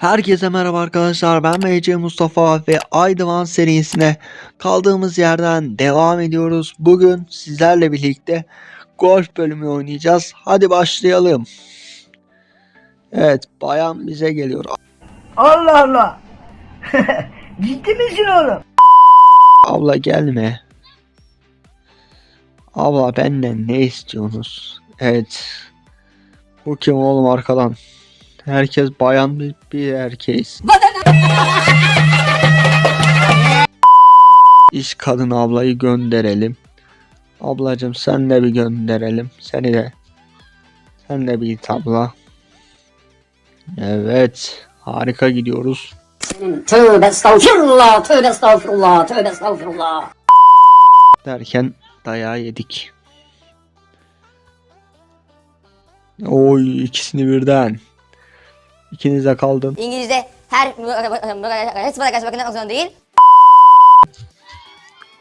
Herkese merhaba arkadaşlar ben MC Mustafa ve Aydıvan serisine kaldığımız yerden devam ediyoruz. Bugün sizlerle birlikte golf bölümü oynayacağız. Hadi başlayalım. Evet bayan bize geliyor. Allah Allah. Ciddi misin oğlum? Abla gelme. Abla benden ne istiyorsunuz? Evet. Bu kim oğlum arkadan? Herkes bayan bir, bir erkeğiz. İş kadın ablayı gönderelim. Ablacım sen de bir gönderelim. Seni de. Sen de bir git abla. Evet. Harika gidiyoruz. Tövbe estağfirullah, tövbe estağfirullah, tövbe estağfirullah. derken dayağı yedik. Oy ikisini birden. İkiniz de kaldın. İngilizce her sıfata karşı bakılmak zorunda değil.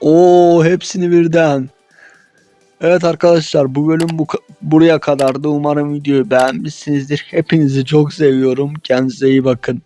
Oo hepsini birden. Evet arkadaşlar bu bölüm bu buraya kadardı. Umarım videoyu beğenmişsinizdir. Hepinizi çok seviyorum. Kendinize iyi bakın.